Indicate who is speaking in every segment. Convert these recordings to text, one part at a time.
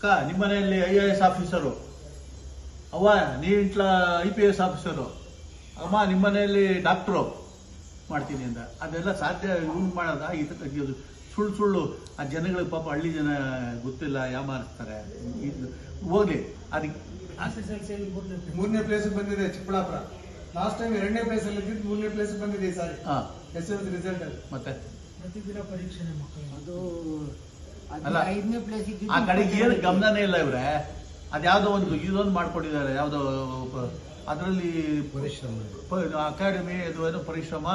Speaker 1: ಅಕ್ಕ ನಿಮ್ಮ ಮನೆಯಲ್ಲಿ ಐ ಎ ಎಸ್ ಆಫೀಸರು ಅವ್ವ ನೀ ಇಂಟ್ಲ ಐ ಪಿ ಎಸ್ ಆಫೀಸರು ಅಮ್ಮ ನಿಮ್ಮ ಮನೆಯಲ್ಲಿ ಡಾಕ್ಟ್ರು ಮಾಡ್ತೀನಿ ಅಂದ. ಅದೆಲ್ಲ ಸಾಧ್ಯ ಇವ್ನು ಮಾಡೋದ? ಇದು ಸುಳ್ಳು ಸುಳ್ಳು. ಆ ಜನಗಳಿಗೆ ಪಾಪ ಹಳ್ಳಿ ಜನ ಗೊತ್ತಿಲ್ಲ ಯಾಮಾರಿಸ್ತಾರೆ ಇದು ಹೋಗ್ಲಿ. ಅದಕ್ಕೆ
Speaker 2: ಮೂರನೇ ಪ್ಲೇಸ್ ಬಂದಿದೆ ಚಿಕ್ಕಬಳ್ಳಾಪುರ. ಲಾಸ್ಟ್ ಟೈಮ್ ಎರಡನೇ ಪ್ಲೇಸ್ ಅಲ್ಲಿ ಇದ್ದಿದ್ದು ಮೂರನೇ ಪ್ಲೇಸ್ ಬಂದಿದೆ ಈ ಸಾರಿ.
Speaker 1: ಹಾಂ.
Speaker 2: ಎಸ್ ಎಲ್ ರಿಸಲ್ಟ್ ಅಲ್ಲಿ.
Speaker 1: ಮತ್ತೆ?
Speaker 2: ಪ್ರತಿದಿನ ಪರೀಕ್ಷೆ ಮಕ್ಕಳು
Speaker 3: ಅದು
Speaker 1: ಅಲ್ಲ.
Speaker 3: ಐದನೇ
Speaker 1: ಆ ಕಡೆಗೆ ಏನು ಗಮನನೇ ಇಲ್ಲ ಇವ್ರೆ. ಅದ್ಯಾವುದೋ ಒಂದು ಇದೊಂದು ಮಾಡ್ಕೊಂಡಿದ್ದಾರೆ ಯಾವುದೋ ಅದರಲ್ಲಿ ಪರಿಶ್ರಮ. ಅಕಾಡೆಮಿ ಅದು ಏನೋ ಪರಿಶ್ರಮ.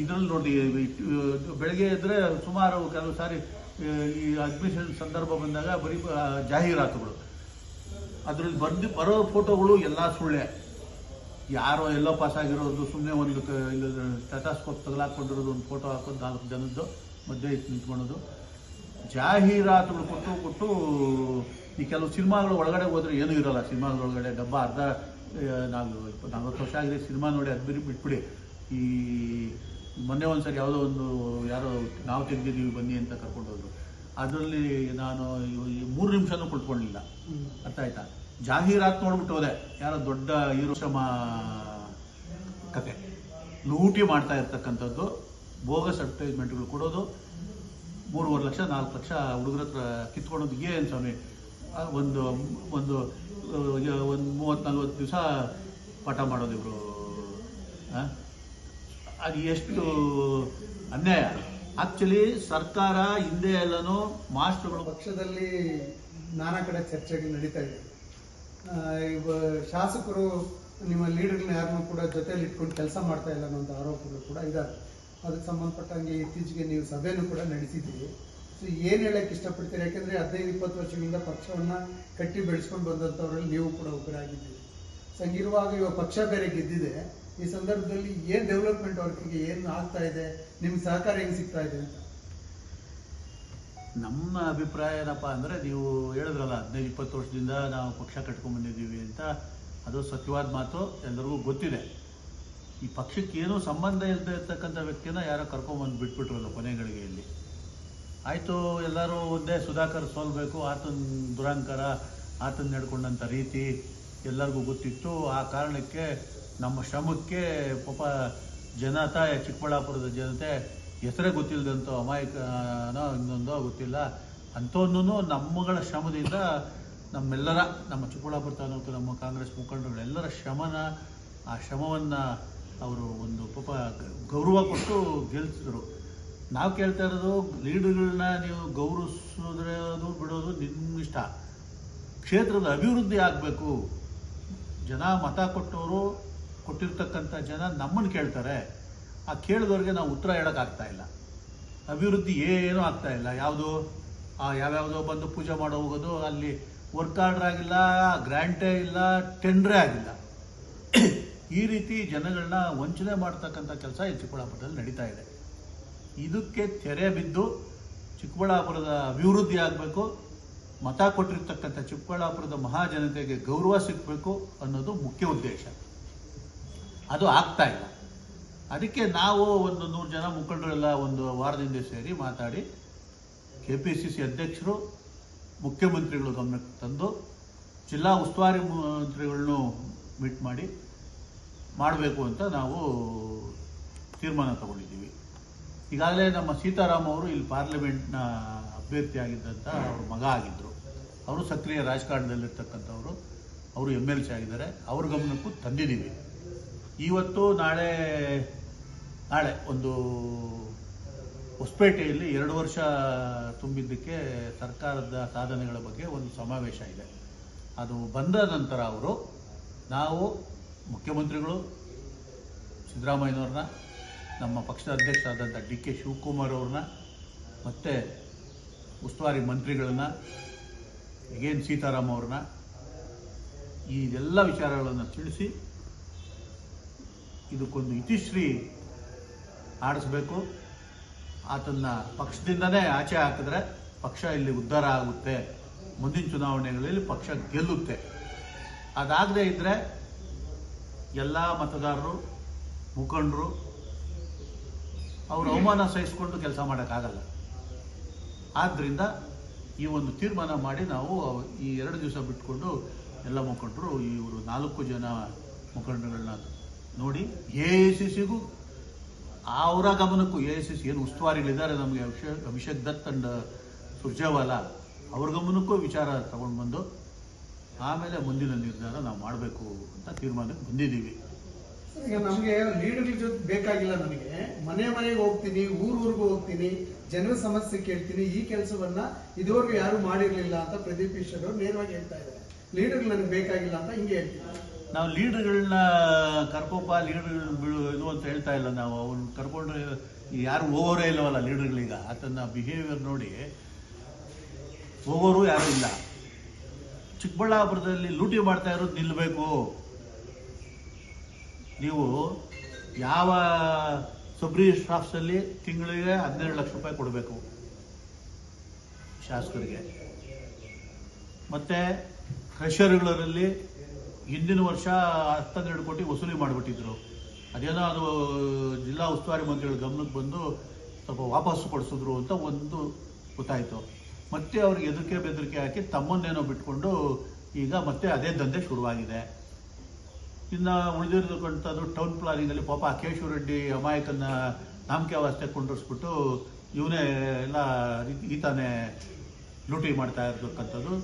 Speaker 1: ಇದ್ರಲ್ಲಿ ನೋಡಿ ಬೆಳಗ್ಗೆ ಇದ್ರೆ ಸುಮಾರು ಕೆಲವು ಸಾರಿ ಈ ಅಡ್ಮಿಷನ್ ಸಂದರ್ಭ ಬಂದಾಗ ಬರೀ ಜಾಹೀರಾತುಗಳು. ಅದ್ರಲ್ಲಿ ಬಂದು ಬರೋ ಫೋಟೋಗಳು ಎಲ್ಲ ಸುಳ್ಳೆ. ಯಾರೋ ಎಲ್ಲೋ ಪಾಸ್ ಆಗಿರೋದು ಸುಮ್ಮನೆ ಒಂದು ಸ್ಟೆಟಾಸ್ಕೋಪ್ ತಗಲಾಕೊಂಡಿರೋದು ಒಂದು ಫೋಟೋ ಹಾಕೊಂಡು ನಾಲ್ಕು ಜನದ್ದು ಮಧ್ಯೆ ಇತ್ತು ನಿಂತ್ಕೊಳ್ಳೋದು. ಜಾಹೀರಾತುಗಳು ಕೊಟ್ಟು ಕೊಟ್ಟು ಈ ಕೆಲವು ಸಿನಿಮಾಗಳು ಒಳಗಡೆ ಹೋದ್ರೆ ಏನೂ ಇರೋಲ್ಲ. ಸಿನಿಮಾಗಳ ಒಳಗಡೆ ಡಬ್ಬ ಅರ್ಧ ನಾನು ನಾವು ನಲ್ವತ್ತು ವರ್ಷ ಆಗಿದೆ ಸಿನಿಮಾ ನೋಡಿ ಅದು ಬಿಡಿ ಬಿಟ್ಬಿಡಿ. ಈ ಮೊನ್ನೆ ಒಂದ್ಸರಿ ಯಾವುದೋ ಒಂದು ಯಾರೋ ನಾವು ತೆಗೆದಿದ್ದೀವಿ ಬನ್ನಿ ಅಂತ ಕರ್ಕೊಂಡು ಹೋದ್ರು. ಅದರಲ್ಲಿ ನಾನು ಈ ಮೂರು ನಿಮಿಷನೂ ಕುಳ್ಕೊಂಡಿಲ್ಲ ಅರ್ಥ ಆಯ್ತಾ? ಜಾಹೀರಾತು ನೋಡ್ಬಿಟ್ಟು ಹೋದೆ. ಯಾರೋ ದೊಡ್ಡ ಹೀರೋ ಶ್ರಮ ಕತೆ. ಲೂಟಿ ಮಾಡ್ತಾ ಇರ್ತಕ್ಕಂಥದ್ದು. ಬೋಗಸ್ ಅಡ್ವರ್ಟೈಸ್ಮೆಂಟ್ಗಳು ಕೊಡೋದು. ಮೂರುವರೆ ಲಕ್ಷ, ನಾಲ್ಕು ಲಕ್ಷ ಹುಡುಗರ ಹತ್ರ ಕಿತ್ಕೊಳ್ಳೋದು ಏನು ಸ್ವಾಮಿ ಒಂದು ಒಂದು ಒಂದು ಮೂವತ್ತು ನಲ್ವತ್ತು ದಿವಸ ಪಾಠ ಮಾಡೋದು ಇವರು. ಅದು ಎಷ್ಟು ಅನ್ಯಾಯ. ಆ್ಯಕ್ಚುಲಿ ಸರ್ಕಾರ ಹಿಂದೆ ಎಲ್ಲನೂ ಮಾಸ್ಟರ್ಗಳು
Speaker 2: ಪಕ್ಷದಲ್ಲಿ ನಾನಾ ಕಡೆ ಚರ್ಚೆಗಳು ನಡೀತಾ ಇದೆ. ಇವ ಶಾಸಕರು ನಿಮ್ಮ ಲೀಡರ್ನ ಯಾರನ್ನೂ ಕೂಡ ಜೊತೆಯಲ್ಲಿ ಇಟ್ಕೊಂಡು ಕೆಲಸ ಮಾಡ್ತಾ ಇಲ್ಲ ಅನ್ನೋ ಆರೋಪಗಳು ಕೂಡ ಇದಾವೆ. ಅದಕ್ಕೆ ಸಂಬಂಧಪಟ್ಟಂಗೆ ಇತ್ತೀಚೆಗೆ ನೀವು ಸಭೆಯನ್ನು ಕೂಡ ನಡೆಸಿದ್ದೀರಿ. ಸೊ ಏನು ಹೇಳಕ್ಕೆ ಇಷ್ಟಪಡ್ತೀರಿ? ಯಾಕೆಂದರೆ ಹದಿನೈದು, ಇಪ್ಪತ್ತು ವರ್ಷಗಳಿಂದ ಪಕ್ಷವನ್ನು ಕಟ್ಟಿ ಬೆಳೆಸ್ಕೊಂಡು ಬಂದಂಥವ್ರಲ್ಲಿ ನೀವು ಕೂಡ ಒಬ್ಬರಾಗಿದ್ದೀರಿ. ಸಂಗಿರುವಾಗ ಇವಾಗ ಪಕ್ಷ ಬೇರೆ ಗೆದ್ದಿದೆ. ಈ ಸಂದರ್ಭದಲ್ಲಿ ಏನು ಡೆವಲಪ್ಮೆಂಟ್ ವರ್ಕಿಗೆ ಏನು ಆಗ್ತಾ ಇದೆ? ನಿಮ್ಗೆ ಸಹಕಾರ ಹೆಂಗೆ ಸಿಗ್ತಾ ಇದೆ ಅಂತ?
Speaker 1: ನಮ್ಮ ಅಭಿಪ್ರಾಯ ಏನಪ್ಪ ಅಂದರೆ ನೀವು ಹೇಳಿದ್ರಲ್ಲ, ಹದಿನೈದು, ಇಪ್ಪತ್ತು ವರ್ಷದಿಂದ ನಾವು ಪಕ್ಷ ಕಟ್ಕೊಂಡು ಬಂದಿದ್ದೀವಿ ಅಂತ. ಅದು ಸತ್ಯವಾದ ಮಾತು ಎಲ್ಲರಿಗೂ ಗೊತ್ತಿದೆ. ಈ ಪಕ್ಷಕ್ಕೆ ಏನೂ ಸಂಬಂಧ ಇಲ್ಲದೆ ಇರ್ತಕ್ಕಂಥ ವ್ಯಕ್ತಿನ ಯಾರೋ ಕರ್ಕೊಂಬಂದು ಬಿಟ್ಬಿಟ್ರಲ್ಲ ಕೊನೆಗಳಿಗೆಯಲ್ಲಿ ಆಯಿತು, ಎಲ್ಲರೂ ಒಂದೇ ಸುಧಾಕರ್ ಸೋಲ್ಬೇಕು, ಆತನ ದುರಂಕಾರ, ಆತನ ನಡ್ಕೊಂಡಂಥ ರೀತಿ ಎಲ್ಲರಿಗೂ ಗೊತ್ತಿತ್ತು. ಆ ಕಾರಣಕ್ಕೆ ನಮ್ಮ ಶ್ರಮಕ್ಕೆ ಪಾಪ ಜನತಾ ಚಿಕ್ಕಬಳ್ಳಾಪುರದ ಜನತೆ ಹೆಸರೇ ಗೊತ್ತಿಲ್ಲದಂತೋ ಅಮಾಯಕನೋ ಇನ್ನೊಂದೋ ಗೊತ್ತಿಲ್ಲ. ಅಂಥವನ್ನೂ ನಮ್ಮಗಳ ಶ್ರಮದಿಂದ ನಮ್ಮೆಲ್ಲರ, ನಮ್ಮ ಚಿಕ್ಕಬಳ್ಳಾಪುರ ತಾಲೂಕು ನಮ್ಮ ಕಾಂಗ್ರೆಸ್ ಮುಖಂಡರುಗಳೆಲ್ಲರ ಶ್ರಮನ, ಆ ಶ್ರಮವನ್ನು ಅವರು ಒಂದು ಪಾಪ ಗೌರವ ಕೊಟ್ಟು ಗೆಲ್ಸಿದ್ರು. ನಾವು ಕೇಳ್ತಾ ಇರೋದು, ಲೀಡರ್ಗಳನ್ನ ನೀವು ಗೌರವಿಸೋದು ಬಿಡೋದು ನಿಮ್ಮ ಇಷ್ಟ ಕ್ಷೇತ್ರದ ಅಭಿವೃದ್ಧಿ ಆಗಬೇಕು. ಜನ ಮತ ಕೊಟ್ಟವರು, ಕೊಟ್ಟಿರ್ತಕ್ಕಂಥ ಜನ ನಮ್ಮನ್ನು ಕೇಳ್ತಾರೆ. ಆ ಕೇಳಿದವ್ರಿಗೆ ನಾವು ಉತ್ತರ ಹೇಳೋಕ್ಕಾಗ್ತಾ ಇಲ್ಲ. ಅಭಿವೃದ್ಧಿ ಏನೂ ಆಗ್ತಾ ಇಲ್ಲ. ಯಾವುದು? ಆ ಯಾವ್ಯಾವುದೋ ಬಂದು ಪೂಜೆ ಮಾಡೋ ಹೋಗೋದು, ಅಲ್ಲಿ ವರ್ಕ್ ಆರ್ಡ್ರ್ ಆಗಿಲ್ಲ ಗ್ರ್ಯಾಂಟೇ ಇಲ್ಲ ಟೆಂಡ್ರೇ ಆಗಿಲ್ಲ. ಈ ರೀತಿ ಜನಗಳನ್ನ ವಂಚನೆ ಮಾಡ್ತಕ್ಕಂಥ ಕೆಲಸ ಈ ಚಿಕ್ಕಬಳ್ಳಾಪುರದಲ್ಲಿ ನಡೀತಾ ಇದೆ. ಇದಕ್ಕೆ ತೆರೆ ಬಿದ್ದು ಚಿಕ್ಕಬಳ್ಳಾಪುರದ ಅಭಿವೃದ್ಧಿ ಆಗಬೇಕು, ಮತ ಕೊಟ್ಟಿರ್ತಕ್ಕಂಥ ಚಿಕ್ಕಬಳ್ಳಾಪುರದ ಮಹಾಜನತೆಗೆ ಗೌರವ ಸಿಗಬೇಕು ಅನ್ನೋದು ಮುಖ್ಯ ಉದ್ದೇಶ. ಅದು ಆಗ್ತಾ ಇಲ್ಲ. ಅದಕ್ಕೆ ನಾವು ಒಂದು ನೂರು ಜನ ಮುಖಂಡರೆಲ್ಲ ಒಂದು ವಾರದಿಂದ ಸೇರಿ ಮಾತಾಡಿ ಕೆ ಪಿ ಸಿ ಸಿ ಅಧ್ಯಕ್ಷರು, ಮುಖ್ಯಮಂತ್ರಿಗಳು ಗಮನಕ್ಕೆ ತಂದು, ಜಿಲ್ಲಾ ಉಸ್ತುವಾರಿ ಮಂತ್ರಿಗಳನ್ನು ಮೀಟ್ ಮಾಡಿ ಮಾಡಬೇಕು ಅಂತ ನಾವು ತೀರ್ಮಾನ ತಗೊಂಡಿದ್ದೀವಿ. ಈಗಾಗಲೇ ನಮ್ಮ ಸೀತಾರಾಮ್ ಅವರು ಇಲ್ಲಿ ಪಾರ್ಲಿಮೆಂಟ್ನ ಅಭ್ಯರ್ಥಿ ಆಗಿದ್ದಂಥ ಅವ್ರ ಮಗ ಆಗಿದ್ದರು ಅವರು ಸಕ್ರಿಯ ರಾಜಕಾರಣದಲ್ಲಿರ್ತಕ್ಕಂಥವ್ರು. ಅವರು ಎಂ ಎಲ್ ಸಿ ಆಗಿದ್ದಾರೆ. ಅವ್ರ ಗಮನಕ್ಕೂ ತಂದಿದ್ದೀವಿ. ಇವತ್ತು ನಾಳೆ ನಾಳೆ ಒಂದು ಹೊಸಪೇಟೆಯಲ್ಲಿ ಎರಡು ವರ್ಷ ತುಂಬಿದ್ದಕ್ಕೆ ಸರ್ಕಾರದ ಸಾಧನೆಗಳ ಬಗ್ಗೆ ಒಂದು ಸಮಾವೇಶ ಇದೆ. ಅದು ಬಂದ ನಂತರ ಅವರು ನಾವು ಮುಖ್ಯಮಂತ್ರಿಗಳು ಸಿದ್ದರಾಮಯ್ಯನವ್ರನ್ನ, ನಮ್ಮ ಪಕ್ಷದ ಅಧ್ಯಕ್ಷರಾದಂಥ ಡಿ ಕೆ ಶಿವಕುಮಾರ್ ಅವ್ರನ್ನ, ಮತ್ತು ಉಸ್ತುವಾರಿ ಮಂತ್ರಿಗಳನ್ನ ಎನ್ ಸೀತಾರಾಮ್ ಅವ್ರನ್ನ, ಈ ಎಲ್ಲ ವಿಚಾರಗಳನ್ನು ತಿಳಿಸಿ ಇದಕ್ಕೊಂದು ಇತಿಶ್ರೀ ಆಡಿಸ್ಬೇಕು. ಆತನ ಪಕ್ಷದಿಂದನೇ ಆಚೆ ಹಾಕಿದ್ರೆ ಪಕ್ಷ ಇಲ್ಲಿ ಉದ್ಧಾರ ಆಗುತ್ತೆ. ಮುಂದಿನ ಚುನಾವಣೆಗಳಲ್ಲಿ ಪಕ್ಷ ಗೆಲ್ಲುತ್ತೆ. ಅದಾಗದೇ ಇದ್ದರೆ ಎಲ್ಲ ಮತದಾರರು, ಮುಖಂಡರು, ಅವರು ಅವಮಾನ ಸಹಿಸಿಕೊಂಡು ಕೆಲಸ ಮಾಡೋಕ್ಕಾಗಲ್ಲ. ಆದ್ದರಿಂದ ಈ ಒಂದು ತೀರ್ಮಾನ ಮಾಡಿ ನಾವು ಈ ಎರಡು ದಿವಸ ಬಿಟ್ಕೊಂಡು ಎಲ್ಲ ಮುಖಂಡರು, ಇವರು ನಾಲ್ಕು ಜನ ಮುಖಂಡಗಳನ್ನ ನೋಡಿ ಎ ಐ ಸಿ ಸಿಗೂ ಅವರ ಗಮನಕ್ಕೂ ಎ ಐ ಸಿ ಸಿ ಏನು ಉಸ್ತುವಾರಿಗಳಿದ್ದಾರೆ ನಮಗೆ ಅಭಿಷೇಕ್ ಅಭಿಷೇಕ್ ದತ್ ಅಂಡ್ ಸುರ್ಜೇವಾಲಾ ಅವ್ರ ಗಮನಕ್ಕೂ ವಿಚಾರ ತಗೊಂಡು ಬಂದು ಆಮೇಲೆ ಮುಂದಿನ ನಿರ್ಧಾರ ನಾವು ಮಾಡಬೇಕು ಅಂತ ತೀರ್ಮಾನಕ್ಕೆ ಬಂದಿದ್ದೀವಿ.
Speaker 2: ಈಗ ನಮಗೆ ಲೀಡರ್ ಜೊತೆ ಬೇಕಾಗಿಲ್ಲ ನನಗೆ ಮನೆ ಮನೆಗೆ ಹೋಗ್ತೀನಿ ಊರ್ ಊರ್ಗೂ ಹೋಗ್ತೀನಿ ಜನರ ಸಮಸ್ಯೆ ಕೇಳ್ತೀನಿ ಈ ಕೆಲಸವನ್ನ ಇದುವರೆಗೂ ಯಾರು ಮಾಡಿರಲಿಲ್ಲ ಅಂತ ಪ್ರದೀಪ್ ಈಶ್ವರ್ ಅವರು ನೇರವಾಗಿ ಹೇಳ್ತಾ ಇದ್ದಾರೆ. ಲೀಡರ್ ನನಗೆ ಬೇಕಾಗಿಲ್ಲ ಅಂತ ಹಿಂಗೆ ಹೇಳ್ತೀವಿ
Speaker 1: ನಾವು ಲೀಡರ್ಗಳನ್ನ ಕರ್ಕೋಪ ಲೀಡರ್ ಬಿಡು ಇದು ಅಂತ ಹೇಳ್ತಾ ಇಲ್ಲ ನಾವು. ಅವ್ನು ಕರ್ಕೊಂಡ್ರೆ ಯಾರು ಹೋಗೋರೇ ಇಲ್ಲವಲ್ಲ ಲೀಡರ್ಗಳೀಗ. ಆತನ ಬಿಹೇವಿಯರ್ ನೋಡಿ ಹೋಗೋರು ಯಾರು ಇಲ್ಲ. ಚಿಕ್ಕಬಳ್ಳಾಪುರದಲ್ಲಿ ಲೂಟಿ ಮಾಡ್ತಾ ಇರೋದು ನಿಲ್ಲಬೇಕು ನೀವು ಯಾವ ಸಬ್ರಿ ಸ್ಟಾಫ್ಸಲ್ಲಿ ತಿಂಗಳಿಗೆ ಹನ್ನೆರಡು ಲಕ್ಷ ರೂಪಾಯಿ ಕೊಡಬೇಕು ಶಾಸಕರಿಗೆ. ಮತ್ತೆ ಕ್ರೆಷರ್ಗಳಲ್ಲಿ ಹಿಂದಿನ ವರ್ಷ ಹತ್ತನ್ನೆರಡು ಕೋಟಿ ವಸೂಲಿ ಮಾಡಿಬಿಟ್ಟಿದ್ರು. ಅದೇನೋ ಅದು ಜಿಲ್ಲಾ ಉಸ್ತುವಾರಿ ಮಂತ್ರಿಗಳ ಗಮನಕ್ಕೆ ಬಂದು ಸ್ವಲ್ಪ ವಾಪಸ್ಸು ಕೊಡಿಸಿದ್ರು ಅಂತ ಒಂದು ಗೊತ್ತಾಯಿತು. ಮತ್ತೆ ಅವ್ರಿಗೆ ಎದರಿಕೆ ಬೆದರಿಕೆ ಹಾಕಿ ತಮ್ಮನ್ನೇನೋ ಬಿಟ್ಕೊಂಡು ಈಗ ಮತ್ತೆ ಅದೇ ದಂಧೆ ಶುರುವಾಗಿದೆ. ಇನ್ನು ಉಳಿದಿರತಕ್ಕಂಥದ್ದು ಟೌನ್ ಪ್ಲಾನಿಂಗಲ್ಲಿ ಪಾಪ ಕೇಶವ ರೆಡ್ಡಿ ಅಮಾಯಕನ ನಾಮಕೆ ಅವಸ್ಥೆ ಕೊಂಡಿಸ್ಬಿಟ್ಟು ಇವನೇ ಎಲ್ಲ ಈತಾನೇ ಈತನೇ ಲೂಟಿ ಮಾಡ್ತಾ ಇರತಕ್ಕಂಥದ್ದು.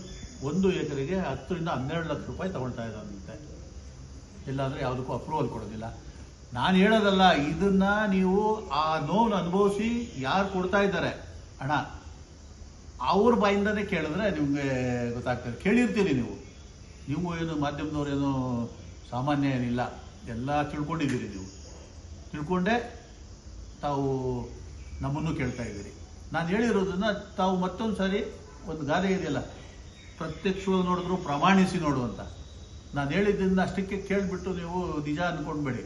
Speaker 1: ಒಂದು ಎಕರೆಗೆ ಹತ್ತರಿಂದ ಹನ್ನೆರಡು ಲಕ್ಷ ರೂಪಾಯಿ ತೊಗೊಳ್ತಾ ಇದ್ದಾನಂತೆ ಇಲ್ಲಾಂದರೆ ಯಾವುದಕ್ಕೂ ಅಪ್ರೂವಲ್ ಕೊಡೋದಿಲ್ಲ. ನಾನು ಹೇಳೋದಲ್ಲ, ಇದನ್ನು ನೀವು ಆ ನೋವನ್ನು ಅನುಭವಿಸಿ ಯಾರು ಕೊಡ್ತಾ ಇದ್ದಾರೆ? ಹಣ ಅವ್ರ ಬಾಯಿಂದನೇ ಕೇಳಿದ್ರೆ ನಿಮಗೆ ಗೊತ್ತಾಗ್ತದೆ. ಕೇಳಿರ್ತೀರಿ ನೀವು. ನೀವು ಏನು ಮಾಧ್ಯಮದವ್ರೇನು ಸಾಮಾನ್ಯ ಏನಿಲ್ಲ. ಎಲ್ಲ ತಿಳ್ಕೊಂಡಿದ್ದೀರಿ ನೀವು. ತಿಳ್ಕೊಂಡೆ ತಾವು ನಮ್ಮನ್ನು ಕೇಳ್ತಾ ಇದ್ದೀರಿ. ನಾನು ಹೇಳಿರೋದನ್ನ ತಾವು ಮತ್ತೊಂದು ಸಾರಿ ಒಂದು ಗಾದೆ ಇದೆಯಲ್ಲ, ಪ್ರತ್ಯಕ್ಷವಾಗಿ ನೋಡಿದ್ರು ಪ್ರಮಾಣಿಸಿ ನೋಡು ಅಂತ. ನಾನು ಹೇಳಿದ್ದನ್ನ ಅಷ್ಟಕ್ಕೆ ಕೇಳಿಬಿಟ್ಟು ನೀವು ನಿಜ ಅಂದ್ಕೊಂಡ್ಬೇಡಿ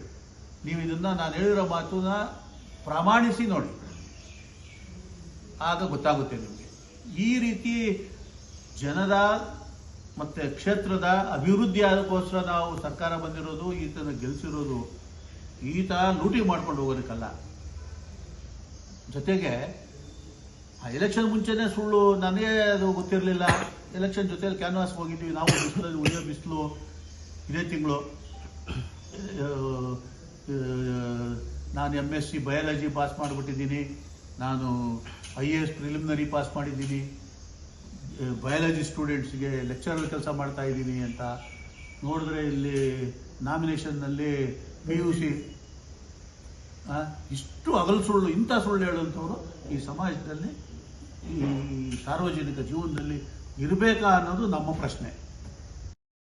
Speaker 1: ನೀವು ಇದನ್ನು ನಾನು ಹೇಳಿರೋ ಮಾತನ್ನ ಪ್ರಮಾಣಿಸಿ ನೋಡಿ. ಆಗ ಗೊತ್ತಾಗುತ್ತೆ ನಿಮಗೆ. ಈ ರೀತಿ ಜನರ ಮತ್ತೆ ಕ್ಷೇತ್ರದ ಅಭಿವೃದ್ಧಿ ಅದಕ್ಕೋಸ್ಕರ ನಾವು ಸರ್ಕಾರ ಬಂದಿರೋದು, ಈತನ ಗೆಲ್ಸಿರೋದು, ಈತ ಲೂಟಿ ಮಾಡ್ಕೊಂಡು ಹೋಗೋದಕ್ಕಲ್ಲ. ಜೊತೆಗೆ, ಆ ಎಲೆಕ್ಷನ್ ಮುಂಚೆನೇ ಸುಳ್ಳು, ನನಗೆ ಅದು ಗೊತ್ತಿರಲಿಲ್ಲ. ಎಲೆಕ್ಷನ್ ಜೊತೆಯಲ್ಲಿ ಕ್ಯಾನ್ವಾಸ್ ಹೋಗಿದ್ವಿ, ನಾವು ಬಿಸಿಲಲ್ಲಿ ಉಳಿಯೋ ಬಿಸಿಲು ಇದೇ ತಿಂಗಳು. ನಾನು M S C biology pass ಮಾಡಿಬಿಟ್ಟಿದ್ದೀನಿ. ನಾನು I A S preliminary pass ಮಾಡಿದ್ದೀನಿ. ಬಯಾಲಜಿ ಸ್ಟೂಡೆಂಟ್ಸ್ಗೆ ಲೆಕ್ಚರರ್ ಕೆಲಸ ಮಾಡ್ತಾ ಇದ್ದೀನಿ ಅಂತ. ನೋಡಿದ್ರೆ ಇಲ್ಲಿ ನಾಮಿನೇಷನ್ನಲ್ಲಿ ಪಿ ಯು ಸಿ ಇಷ್ಟು ಅಗಲು ಸುಳ್ಳು, ಇಂಥ ಸುಳ್ಳು ಹೇಳುವಂಥವ್ರು ಈ ಸಮಾಜದಲ್ಲಿ ಈ ಸಾರ್ವಜನಿಕ ಜೀವನದಲ್ಲಿ ಇರಬೇಕಾ ಅನ್ನೋದು ನಮ್ಮ ಪ್ರಶ್ನೆ.